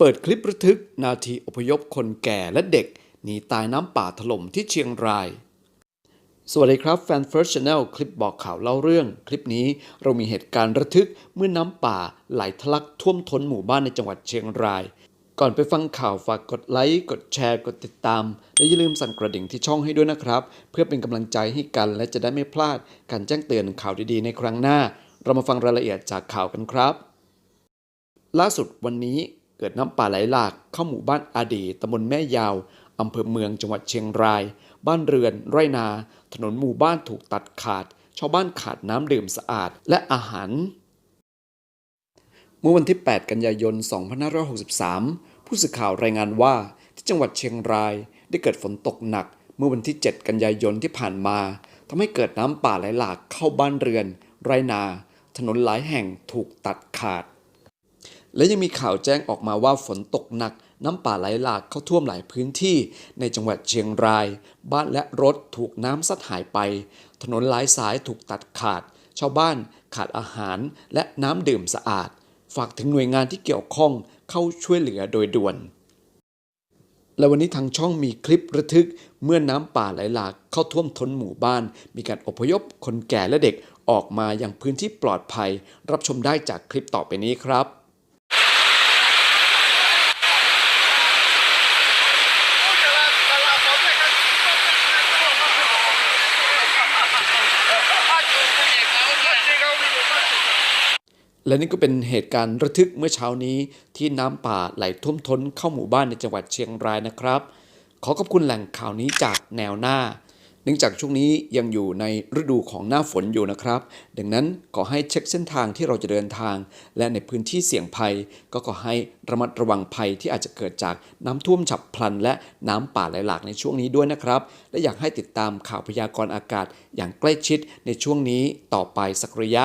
เปิดคลิประทึกนาทีอพยพคนแก่และเด็กหนีตายน้ำป่าถล่มที่เชียงราย สวัสดีครับแฟน First Channel คลิปบอกข่าวเล่าเรื่อง คลิปนี้เรามีเหตุการณ์ระทึกเมื่อน้ำป่าไหลทะลักท่วมท้นหมู่บ้านในจังหวัดเชียงราย ก่อนไปฟังข่าวฝากกดไลค์กดแชร์กดติดตาม และอย่าลืมสั่นกระดิ่งที่ช่องให้ด้วยนะครับ เพื่อเป็นกำลังใจให้กันและจะได้ไม่พลาดการแจ้งเตือนข่าวดีๆ ในครั้งหน้า เรามาฟังรายละเอียดจากข่าวกันครับล่าสุดวันนี้ เกิดน้ำป่าไหลหลากเข้าหมู่บ้านอาดีตำบลแม่ยาวอำเภอเมืองจังหวัดเชียงราย บ้านเรือน ไร่นา ถนนหมู่บ้านถูกตัดขาด ชาวบ้านขาดน้ำดื่มสะอาดและอาหาร เมื่อวันที่ 8 กันยายน 2563 ผู้สื่อข่าวรายงานว่าที่จังหวัดเชียงรายได้เกิดฝนตกหนัก เมื่อวันที่ 7 กันยายนที่ผ่านมาทำให้เกิดน้ำป่าไหลหลากเข้าบ้านเรือน ไรนา ถนนหลายแห่งถูกตัดขาด และยังมีข่าวแจ้งออกมาว่าฝนตกหนัก น้ำป่าไหลหลากเข้าท่วมหลายพื้นที่ ในจังหวัดเชียงราย บ้านและรถถูกน้ำซัดหายไป ถนนหลายสายถูกตัดขาด ชาวบ้านขาดอาหารและน้ำดื่มสะอาด ฝากถึงหน่วยงานที่เกี่ยวข้องเข้าช่วยเหลือโดยด่วน และวันนี้ทางช่องมีคลิประทึก เมื่อน้ำป่าไหลหลากเข้าท่วมท้นหมู่บ้าน มีการอพยพคนแก่และเด็กออกมาอย่างพื้นที่ปลอดภัย รับชมได้จากคลิปต่อไปนี้ครับ และนี่ก็เป็นเหตุการณ์ระทึกเมื่อเช้านี้ที่น้ำป่าไหลท่วมท้นเข้าหมู่บ้านในจังหวัดเชียงรายนะครับ ขอขอบคุณแหล่งข่าวนี้จากแนวหน้า เนื่องจากช่วงนี้ยังอยู่ในฤดูของหน้าฝนอยู่นะครับ ดังนั้นขอให้เช็คเส้นทางที่เราจะเดินทาง และในพื้นที่เสี่ยงภัย ก็ขอให้ระมัดระวังภัยที่อาจจะเกิดจากน้ำท่วมฉับพลัน และน้ำป่าไหลหลากในช่วงนี้ด้วยนะครับ และอยากให้ติดตามข่าวพยากรณ์อากาศอย่างใกล้ชิดในช่วงนี้ต่อไปสักระยะ